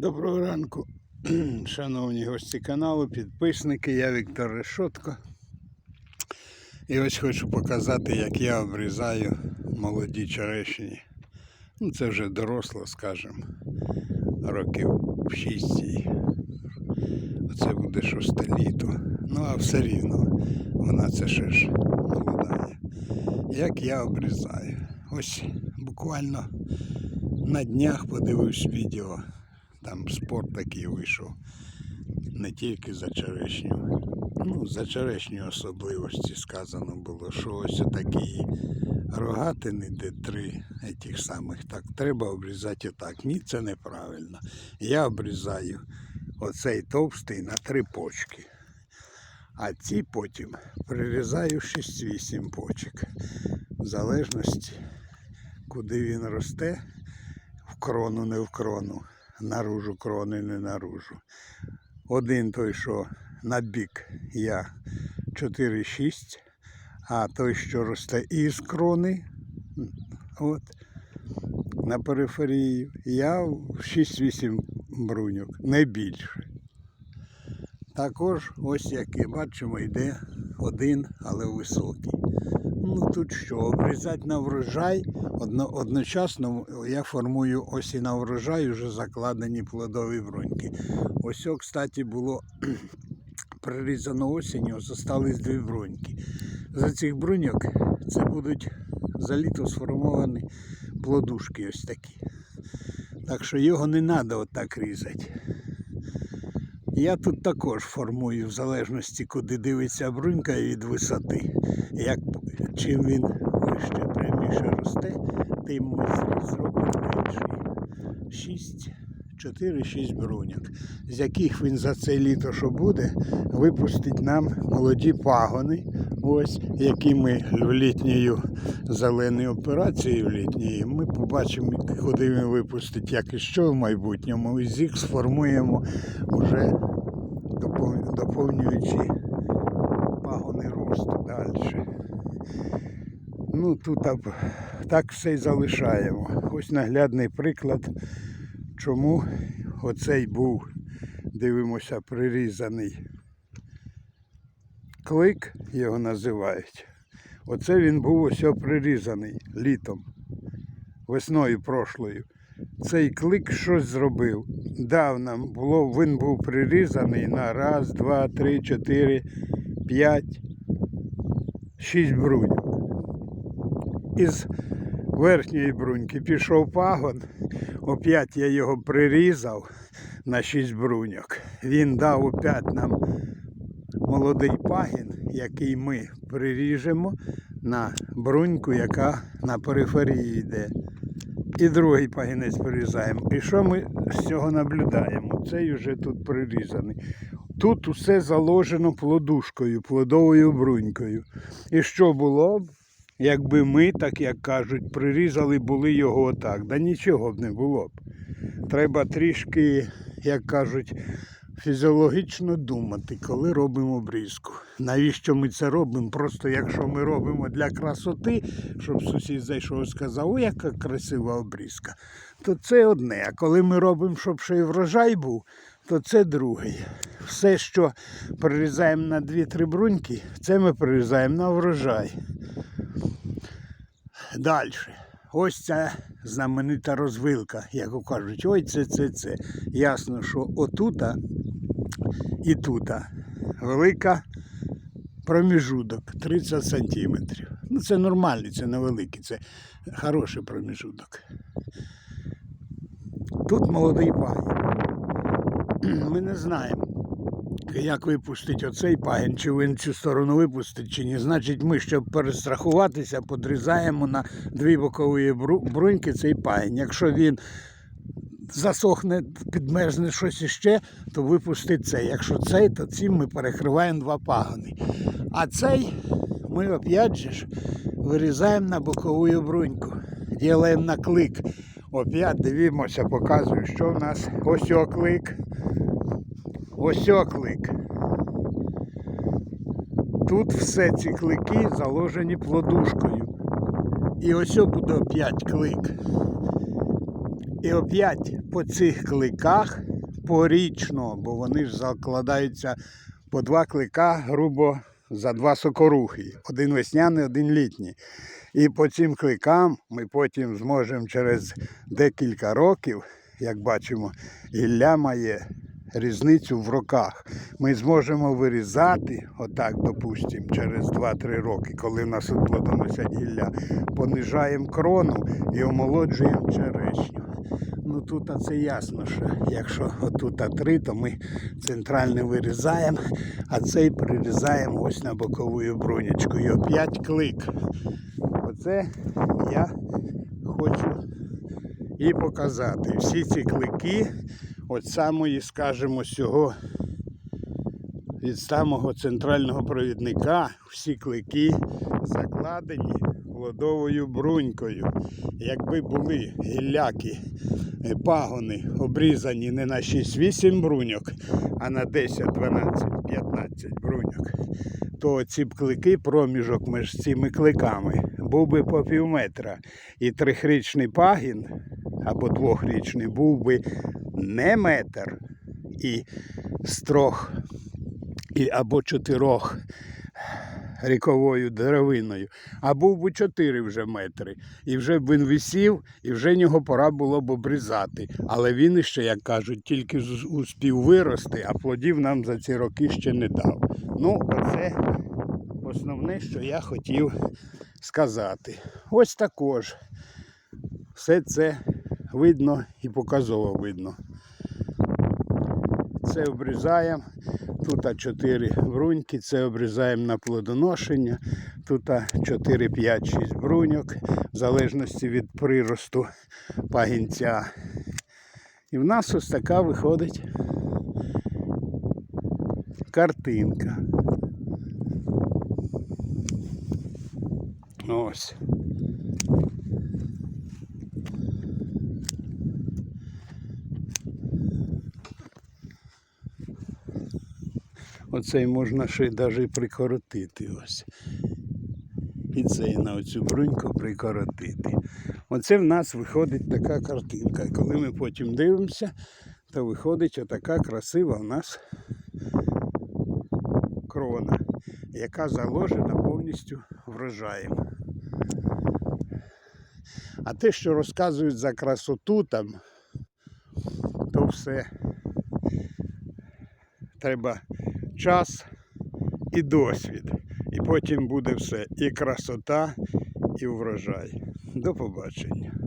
Доброго ранку, шановні гості каналу, підписники, я Віктор Решотко. І ось хочу показати, як я обрізаю молоді черешні. Ну, це вже доросло, скажімо, років 6. їй. Оце буде шосте літо. Ну, а все рівно, вона це ще ж молода. Як я обрізаю? Ось буквально на днях подивився відео. Там спорт такий вийшов. Не тільки за черешню. Ну, за черешню особливості сказано було, що ось такі рогатини, де три тих самих, так треба обрізати отак. Ні, це неправильно. Я обрізаю оцей товстий на три почки. А ці потім прирізаю 6-8 почок. В залежності, куди він росте, в крону, не в крону наружу крони, не наружу. Один той, що на бік я 4-6, а той, що росте із крони, от, на периферії, я 6-8 бруньок, не більше. Також, ось як і бачимо, йде один, але високий. Ну тут що, обрізати на врожай. Одно, одночасно я формую ось на врожай вже закладені плодові бруньки. Ось, о, кстати, було прирізано осінню, зостались дві бруньки. За цих бруньок це будуть за літо сформовані плодушки ось такі. Так що його не треба отак різати. Я тут також формую в залежності, куди дивиться брунька від висоти. Як, чим він вище пряміше росте, тим ми зробимо менший. 6, 4-6 бруньок, з яких він за це літо, що буде, випустить нам молоді пагони, ось, які ми в літньою зеленою операцією літньою, ми побачимо, куди він випустить, як і що в майбутньому, і з їх сформуємо вже доповнюючи пагони росту далі. Ну тут так все й залишаємо. Ось наглядний приклад, чому оцей був, дивимося, прирізаний клик, його називають. Оце він був ось прирізаний літом, весною прошлою. Цей клик щось зробив. Дав нам було, він був прирізаний на раз, два, три, чотири, п'ять, шість бруньок. Із верхньої бруньки пішов пагон, опять я його прирізав на шість бруньок. Він дав опять нам молодий пагін, який ми приріжемо на бруньку, яка на периферії йде. І другий пагінець прирізаємо. І що ми з цього наблюдаємо? Цей вже тут прирізаний. Тут усе заложено плодушкою, плодовою брунькою. І що було якби ми, так як кажуть, прирізали були його отак? Да нічого б не було б. Треба трішки, як кажуть, фізіологічно думати, коли робимо обрізку. Навіщо ми це робимо? Просто якщо ми робимо для красоти, щоб сусід зайшов і сказав, о, яка красива обрізка, то це одне. А коли ми робимо, щоб ще й врожай був, то це другий. Все, що прирізаємо на 2-3 бруньки, це ми прирізаємо на врожай. Далі. Ось ця знаменита розвилка, як кажуть, ой, це, це, це. Ясно, що отута і тута велика проміжуток 30 сантиметрів. Ну це нормальний, це невеликий, це хороший проміжуток. Тут молодий пагін. Ми не знаємо, як випустить оцей пагін, чи він цю сторону випустить, чи ні. Значить, ми, щоб перестрахуватися, подрізаємо на дві бокові бруньки цей пагін. Якщо він засохне, підмерзне щось іще, то випустить цей. Якщо цей, то цим ми перекриваємо два пагони. А цей ми опять же ж вирізаємо на бокову бруньку. Ділаємо на клик. Опять дивимося, показую, що в нас ось оклик. Ось оклик. Тут все ці клики заложені плодушкою. І ось буде опять клик. І опять по цих кликах порічно, бо вони ж закладаються по два клика, грубо за два сокорухи. Один весняний, один літній. І по цим кликам ми потім зможемо через декілька років, як бачимо, Ілля має різницю в роках. Ми зможемо вирізати, отак, допустимо, через 2-3 роки, коли в нас плодоносять гілля, понижаємо крону і омолоджуємо черешню. Ну тут це ясно, що якщо отут А3, то ми центральний вирізаємо, а цей прирізаємо ось на бокову брунячку. І опять клик. Оце я хочу і показати. Всі ці клики, от самої, скажімо, цього від самого центрального провідника, всі клики закладені плодовою брунькою. Якби були гілляки, е, пагони обрізані не на 6-8 бруньок, а на 10, 12, 15 бруньок, то ці б клики, проміжок між цими кликами, був би по пів метра. І трьохрічний пагін або двохрічний був би не метр і з трьох і або чотирьох ріковою деревиною, а був би 4 вже метри. І вже б він висів, і вже нього пора було б обрізати. Але він іще, як кажуть, тільки успів вирости, а плодів нам за ці роки ще не дав. Ну, оце основне, що я хотів сказати. Ось також. Все це видно і показово видно. Це обрізаємо. Тут 4 бруньки, це обрізаємо на плодоношення. Тут 4, 5, 6 бруньок, в залежності від приросту пагінця. І в нас ось така виходить картинка. Ось. Оцей можна ще навіть прикоротити ось. І цей на оцю бруньку прикоротити. Оце в нас виходить така картинка. Коли ми потім дивимося, то виходить отака красива в нас крона, яка заложена повністю врожаєм. А те, що розказують за красоту там, то все треба час і досвід. І потім буде все і красота, і врожай. До побачення.